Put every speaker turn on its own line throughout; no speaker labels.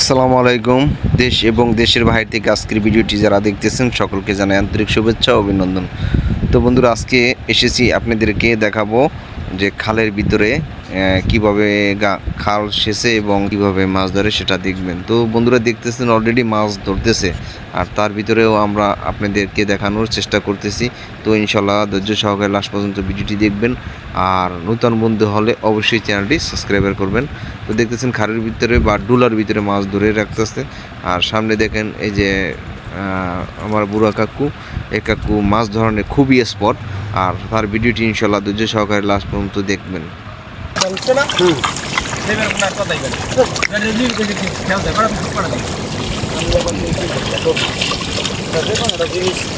আসসালামু আলাইকুম। দেশ এবং দেশের বাহির থেকে আজকের ভিডিওটি যারা দেখতেছেন, সকলকে জানাই আন্তরিক শুভেচ্ছা অভিনন্দন। তো বন্ধুরা, আজকে এসেছি আপনাদেরকে দেখাবো যে খালের ভিতরে কীভাবে খাল সেচে এবং কীভাবে মাছ ধরে সেটা দেখবেন। তো বন্ধুরা দেখতেছেন অলরেডি মাছ ধরতেছে। আর তার ভিতরেও আমরা আপনাদেরকে দেখানোর চেষ্টা করতেছি। তো ইনশাল্লাহ ধৈর্য সহকারে লাস্ট পর্যন্ত ভিডিওটি দেখবেন। আর নূতন বন্ধু হলে অবশ্যই চ্যানেলটি সাবস্ক্রাইবার করবেন। তো দেখতেছেন খালের ভিতরে বা ডুলার ভিতরে মাছ ধরে রাখতেছে। আর সামনে দেখেন এই যে আমার বুড়া কাকু। এই কাকু মাছ ধরনের খুবই স্পট আর তার ভিডিওটি ইনশাল্লাহ ধৈর্য সহকারে লাস্ট পর্যন্ত দেখবেন।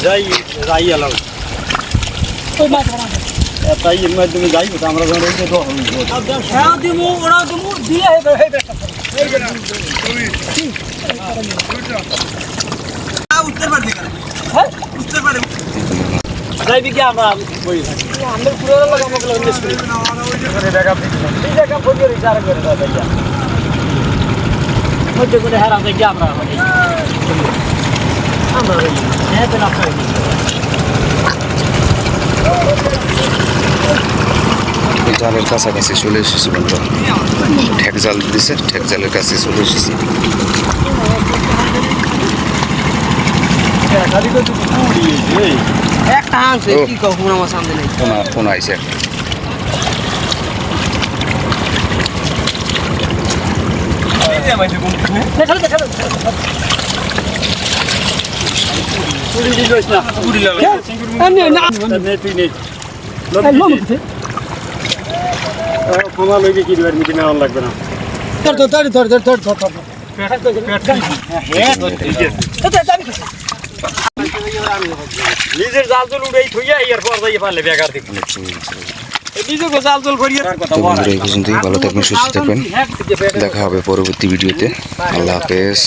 যাই তাই এর মাধ্যমে যাই তো আমরা যখন এই তো
হ্যাঁ দিমু ওরা দিয়ে হেবে উত্তর পার
যাইবি কি আমরা বই থাকি
আমরা পুরো লোক আমাকে ইনভেস্ট করি
এখানে ব্যাকআপ
এই জায়গা ফোন করে চার করে দাও ভাইয়া
মধ্যে করে হেরা দেখি আমরা মানে আমরা ওই হ্যাঁ তো না পাই
ওই জালের কাছাকাছি চলে এসেছি বন্ধু ঠেক জাল দিছে ঠেক জালের কাছে চলে এসেছি
একটা
ও।
কি কখন আমার সামনে নেই
ফোন ফোন আইছে
লাগবে না
ধর ধর ধর ধর ধর ধর ধর
নিজের জাল জল উড়াই থইয়া পর যাই পারলে বেকার
এই পর্যন্তই ভালো থাকবেন সুস্থ থাকবেন। দেখা হবে পরবর্তী ভিডিওতে। আল্লাহ হাফেজ।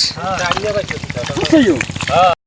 বলা